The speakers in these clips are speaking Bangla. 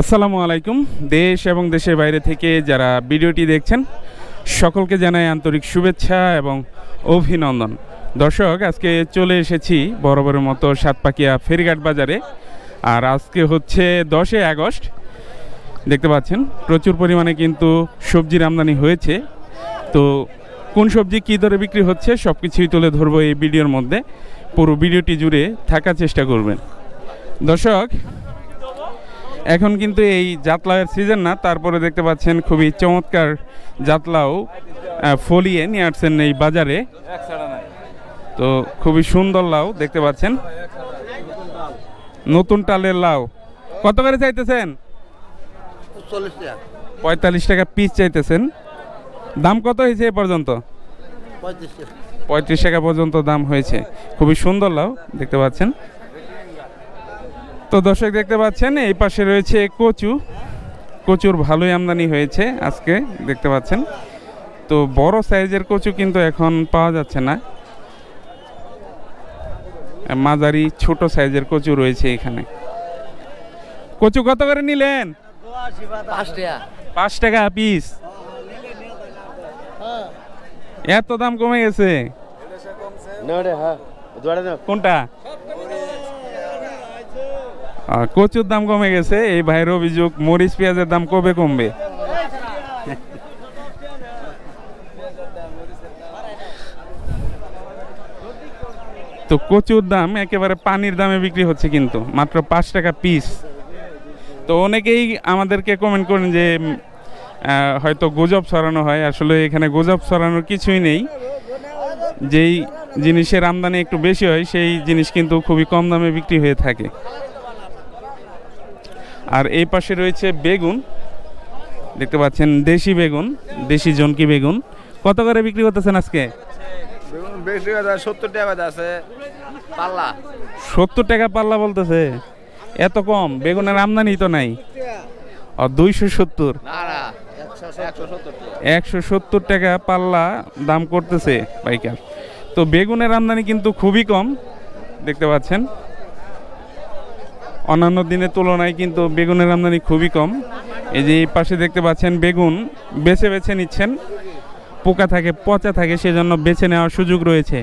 আসসালামু আলাইকুম। দেশ এবং দেশের বাইরে থেকে যারা ভিডিওটি দেখছেন, সকলকে জানাই আন্তরিক শুভেচ্ছা এবং অভিনন্দন। দর্শক, আজকে চলে এসেছি বরাবরের মতো সাতপাকিয়া ফেরিঘাট বাজারে। আর আজকে হচ্ছে দশই আগস্ট। দেখতে পাচ্ছেন, প্রচুর পরিমাণে কিন্তু সবজির আমদানি হয়েছে। তো কোন সবজি কী দরে বিক্রি হচ্ছে সব কিছুই তুলে ধরবো এই ভিডিওর মধ্যে। পুরো ভিডিওটি জুড়ে থাকার চেষ্টা করবেন। দর্শক এখন কিন্তু এই জাতলাওয়ের সিজন না তারপরে দেখতে পাচ্ছেন খুবই চমৎকার জাতলাও ফলিয়ে নিয়ে আসছেন এই বাজারে। তো খুবই সুন্দর লাউ দেখতে পাচ্ছেন। নতুন টালের লাউ। কত করে চাইতেছেন? পঁয়তাল্লিশ টাকা পিস চাইতেছেন। দাম কত হয়েছে এ পর্যন্ত? পঁয়ত্রিশ টাকা পর্যন্ত দাম হয়েছে। খুবই সুন্দর লাউ দেখতে পাচ্ছেন। তো দর্শক দেখতে পাচ্ছেন এই পাশে রয়েছে কচু। কচুর ভালোই আমদানি হয়েছে আজকে দেখতে পাচ্ছেন। তো বড় সাইজের কচু কিন্তু এখন পাওয়া যাচ্ছে না। মাঝারি ছোট সাইজের কচু রয়েছে এখানে। কচু কত করে নিলেন? পাঁচ টাকা পিস। এত দাম কমে গেছে। হ্যাঁ কোনটা? কচুর দাম কমে গেছে, এই ভাইয়ের অভিযোগ, মরিচ, পেঁয়াজের দাম কবে কমবে? তো কচুর দাম একেবারে পানির দামে বিক্রি হচ্ছে কিন্তু, মাত্র পাঁচ টাকা পিস তো অনেকেই আমাদেরকে কমেন্ট করেন যে হয়তো গুজব ছড়ানো হয়। আসলে এখানে গুজব ছড়ানোর কিছুই নেই। যেই জিনিসের আমদানি একটু বেশি হয়, সেই জিনিস কিন্তু খুবই কম দামে বিক্রি হয়ে থাকে। আর এই পাশে রয়েছে বেগুন। দেখতে পাচ্ছেন দেশি বেগুন দেশি জনকি বেগুন। কত করে বিক্রি করতেছেন আজকে? সত্তর টাকা আছে। পাল্লা। সত্তর টাকা পাল্লা বলতেছে। এত কম বেগুনের আমদানি তো নাই। ও দুইশো সত্তর। না না একশো সত্তর টাকা। একশো সত্তর টাকা পাল্লা দাম করতেছে পাইকার। তো বেগুনের আমদানি কিন্তু খুবই কম দেখতে পাচ্ছেন। অন্যান্য দিনের তুলনায় কিন্তু বেগুনের আমদানি খুবই কম। এই যে পাশে দেখতে পাচ্ছেন বেগুন বেছে বেছে নিচ্ছেন। পোকা থাকে পচা থাকে সেজন্য বেছে নেওয়ার সুযোগ রয়েছে।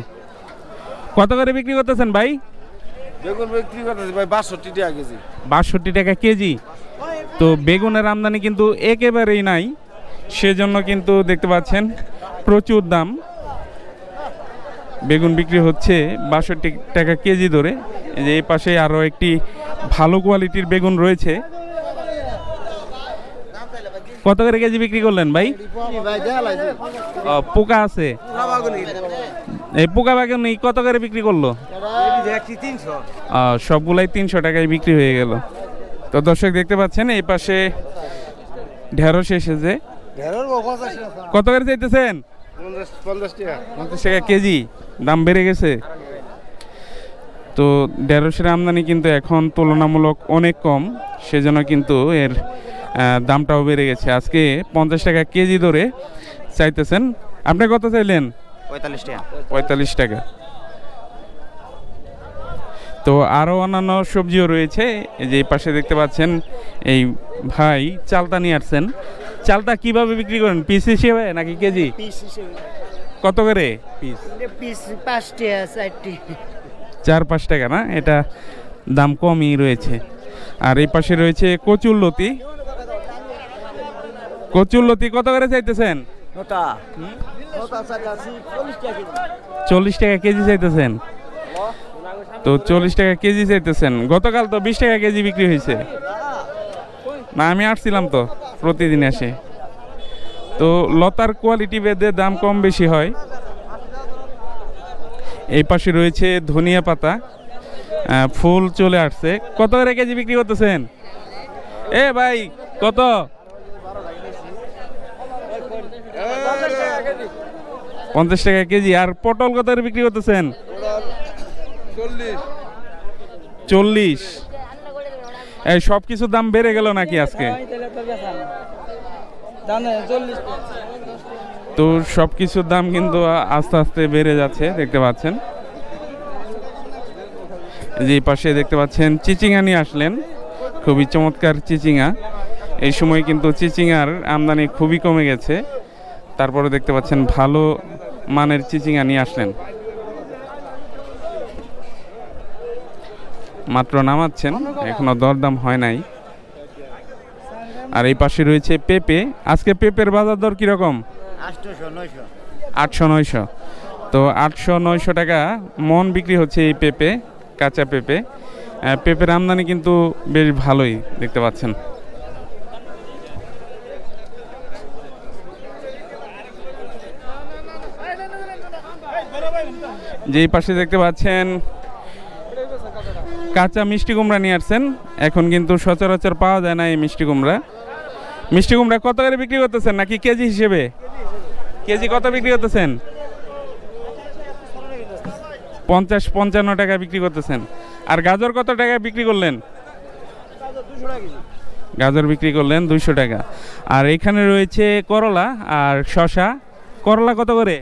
কত করে বিক্রি করতেছেন ভাই? বেগুন বিক্রি করতেছি ভাই বাষট্টি টাকা কেজি। বাষট্টি টাকা কেজি। তো বেগুনের আমদানি কিন্তু একেবারেই নাই। সেজন্য কিন্তু দেখতে পাচ্ছেন প্রচুর দাম। বেগুন বিক্রি হচ্ছে বাষট্টি টাকা কেজি ধরে। এই যে এই পাশে আরও একটি ভালো কোয়ালিটির বেগুন রয়েছে। কত করে কেজি বিক্রি করলেন ভাই? পোকা আছে। এই পোকা বেগুন এই কত করে বিক্রি করল? সবগুলাই তিনশো টাকায় বিক্রি হয়ে গেল। তো দর্শক দেখতে পাচ্ছেন এই পাশে ঢেঁড়স এসেছে। কত করে চাইতেছেন? পঞ্চাশ টাকা। কেজি দাম বেড়ে গেছে। তো ঢেঁড়সের আমদানি কিন্তু এখন তুলনামূলক অনেক কম সেজন্য কিন্তু এর দামটাও বেড়ে গেছে। আজকে পঞ্চাশ টাকা কেজি ধরে চাইতেছেন। আপনি কত চাইলেন? পঁয়তাল্লিশ টাকা। পঁয়তাল্লিশ টাকা। তো আরও অন্যান্য সবজিও রয়েছে। এই যে পাশে দেখতে পাচ্ছেন এই ভাই চালতা নিয়ে আসছেন। চালতা কীভাবে বিক্রি করেন? পিস হিসেবে নাকি কেজি? পিস হিসেবে। কত করে পিস? পিস পাঁচটি চারটি। চার পাঁচ টাকা না? এটা দাম কমই রয়েছে। আর এই পাশে রয়েছে কচুরলতি কচুরলতি কত করে চাইতেছেন? নটা। নটা চল্লিশ টাকা কেজি। চল্লিশ টাকা কেজি চাইতেছেন? তো চল্লিশ টাকা কেজি চাইতেছেন। গতকাল তো বিশ টাকা কেজি বিক্রি হয়েছে। না আমি আসছিলাম তো প্রতিদিন আসে। তো লতার কোয়ালিটি বেদে দাম কম বেশি হয়। এই পাশে রয়েছে ধনিয়া পাতা। ফুল চলে আসছে। কত করে কেজি বিক্রি করতেছেন? এ ভাই, কত? পঞ্চাশ টাকা কেজি। আর পটল কত করে বিক্রি করতেছেন? চল্লিশ। সব কিছুর দাম বেড়ে গেল নাকি আজকে? তো সব কিছুর দাম কিন্তু আস্তে আস্তে বেড়ে যাচ্ছে, দেখতে পাচ্ছেন। যে পাশে দেখতে পাচ্ছেন, চিচিঙ্গা নিয়ে আসলেন। খুবই চমৎকার চিচিঙা এই সময় কিন্তু চিচিঙার আমদানি খুবই কমে গেছে। তারপরে দেখতে পাচ্ছেন, ভালো মানের চিচিঙা নিয়ে আসলেন। মাত্র নামাচ্ছেন, এখনও দরদাম হয় নাই। আর এই পাশে রয়েছে পেঁপে। আজকে পেঁপের বাজার দর কীরকম? আটশো নয়শো। তো আটশো নয়শো টাকা মন বিক্রি হচ্ছে এই পেঁপে কাঁচা পেঁপে। পেঁপের আমদানি কিন্তু বেশ ভালোই দেখতে পাচ্ছেন। যেই পাশে দেখতে পাচ্ছেন কাঁচা মিষ্টি কুমড়া নিয়ে আসছেন। এখন কিন্তু সচরাচর পাওয়া যায় না এই মিষ্টি কুমড়া। মিষ্টি কুমড়া কত করে বিক্রি করতেছেন? নাকি কেজি হিসেবে? কেজি কত বিক্রি করতেছেন? পঞ্চাশ পঞ্চান্ন টাকা বিক্রি করতেছেন। আর গাজর কত টাকা বিক্রি করলেন? গাজর বিক্রি করলেন দুইশো টাকা। আর এখানে রয়েছে করলা আর শশা করলা কত করে?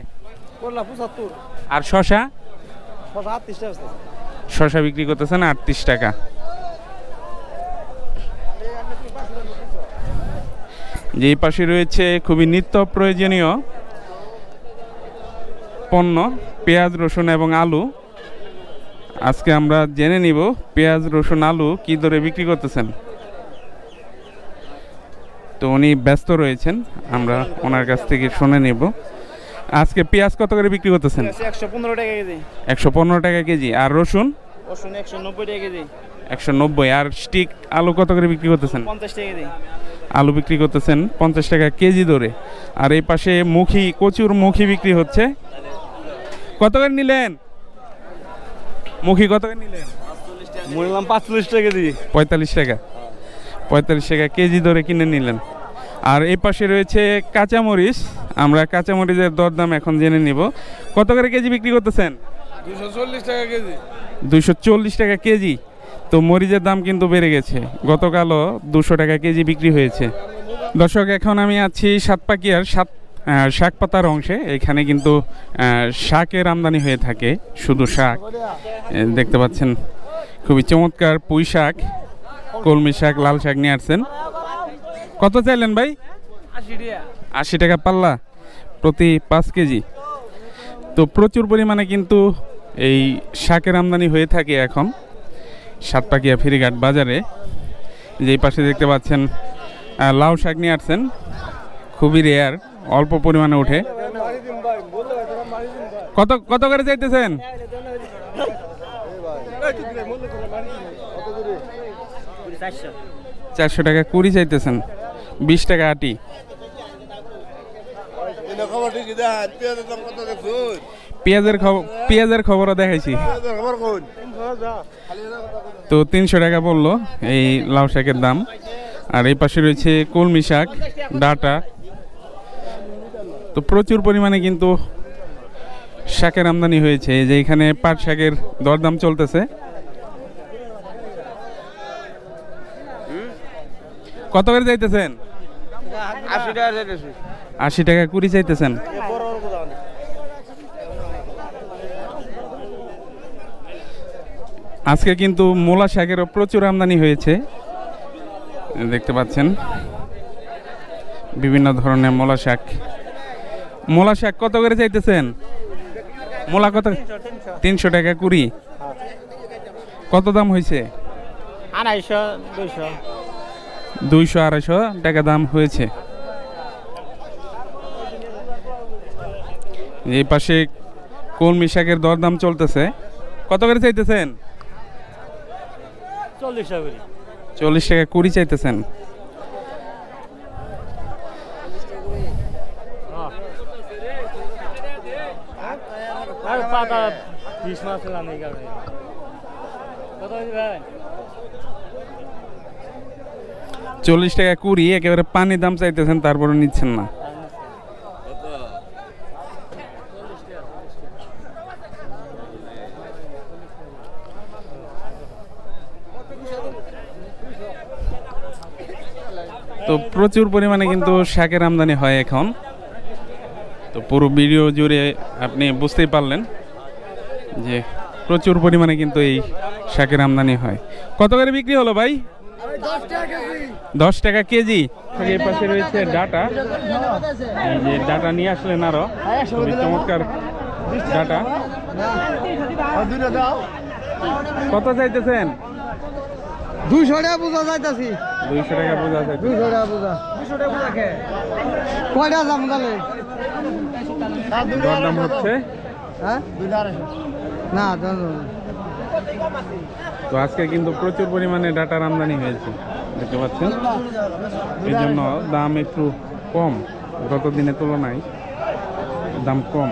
আর শশা। শশা বিক্রি করতেছেন আটত্রিশ টাকা। যে পাশে রয়েছে খুবই নিত্য প্রয়োজনীয় পণ্য পেঁয়াজ রসুন এবং আলু। আজকে আমরা জেনে নিব পেঁয়াজ রসুন আলু কি দরে বিক্রি করতেছেন। তো উনি ব্যস্ত রয়েছেন আমরা ওনার কাছ থেকে শুনে নিব। আজকে পেঁয়াজ কত করে বিক্রি করতেছেন? একশো পনেরো টাকা কেজি। একশো পনেরো টাকা কেজি। আর রসুন? রসুন একশো নব্বই টাকা কেজি। একশো নব্বই। আর স্টিক আলু কত করে বিক্রি করতেছেন? পঞ্চাশ টাকা কেজি। আলু বিক্রি করতেছেন পঞ্চাশ টাকা কেজি দরে। আর এই পাশে মুখি কচুর মুখি বিক্রি হচ্ছে। কত করে নিলেন? মুখি কত করে নিলেন? বললাম পাঁচচল্লিশ টাকা কেজি। পঁয়তাল্লিশ টাকা। পঁয়তাল্লিশ টাকা কেজি দরে কিনে নিলেন। আর এই পাশে রয়েছে কাঁচামরিচ। আমরা কাঁচামরিচের দরদাম এখন জেনে নিব। কত করে কেজি বিক্রি করতেছেন? দুশো চল্লিশ টাকা কেজি। দুশো চল্লিশ টাকা কেজি। তো মরিচের দাম কিন্তু বেড়ে গেছে। গতকালও দুশো টাকা কেজি বিক্রি হয়েছে। দর্শক এখন আমি আছি সাতপাকিয়ার সাত শাক পাতার অংশে। এখানে কিন্তু শাকের আমদানি হয়ে থাকে শুধু শাক। দেখতে পাচ্ছেন খুবই চমৎকার পুঁই শাক কলমি শাক লাল শাক নিয়ে আসছেন। কত চাইলেন ভাই? আশি টাকা পাল্লা প্রতি পাঁচ কেজি। তো প্রচুর পরিমাণে কিন্তু এই শাকের আমদানি হয়ে থাকে এখন। সাতপাকিয়া ফেরিঘাট বাজারে। যেই পাশে দেখতে পাচ্ছেন লাউ শাক নিয়ে আসছেন। খুবই রেয়ার অল্প পরিমাণে উঠে কত কত করে চাইতেছেন? চারশো টাকা কুড়ি চাইতেছেন। বিশ টাকা আটি। পেঁয়াজের খবর পেঁয়াজের খবরও দেখাইছি। তো তিনশো টাকা পড়ল এই লাউ শাকের দাম। আর এই পাশে রয়েছে কলমি শাক ডাটা। তো প্রচুর পরিমাণে কিন্তু শাকের আমদানি হয়েছে এই যে এখানে পাট শাকের দরদাম চলতেছে। কত করে চাইতেছি। আশি টাকা কুড়ি চাইতেছেন। আজকে কিন্তু মোলা শাকেরও প্রচুর আমদানি হয়েছে। দেখতে পাচ্ছেন। বিভিন্ন ধরনের মোলা শাক। মোলা শাক কত করে চাইতেছেন? মোলা কত? তিনশো টাকা কুড়ি। কত দাম হয়েছে? আড়াইশো দুইশো। দুইশো আড়াইশো টাকা দাম হয়েছে। এই পাশে কলমি শাকের দরদাম চলতেছে। কত করে চাইতেছেন? চল্লিশ টাকা করে। চল্লিশ টাকা কুড়ি চাইতেছেন? পাতা বিশ মাস লাম কত ভাই? চল্লিশ টাকা কুড়ি একেবারে পানির দাম চাইতেছেন তারপরে নিচ্ছেন না। তো প্রচুর পরিমাণে কিন্তু শাকের আমদানি হয় এখন। তো পুরো ভিডিও জুড়ে আপনি বুঝতেই পারলেন যে প্রচুর পরিমাণে কিন্তু এই শাকের আমদানি হয়। কত করে বিক্রি হলো ভাই? দশ টাকা কেজি। এই পাশে রয়েছে ডাটা। যে ডাটা নিয়ে আসলেন আরও। চমৎকার ডাটা। কত চাইতেছেন? দুইশো টাকা পূজা যাইতাছি। দুইশো টাকা বোঝা যায় দুইশো টাকা পূজা। কয়টা দাম তাহলে? দরদাম হচ্ছে? হ্যাঁ? না জানো না। তো আজকে কিন্তু প্রচুর পরিমাণে ডাটার আমদানি হয়েছে দেখতে পাচ্ছেন? এই জন্য দাম একটু কম গত দিনের তুলনায় দাম কম।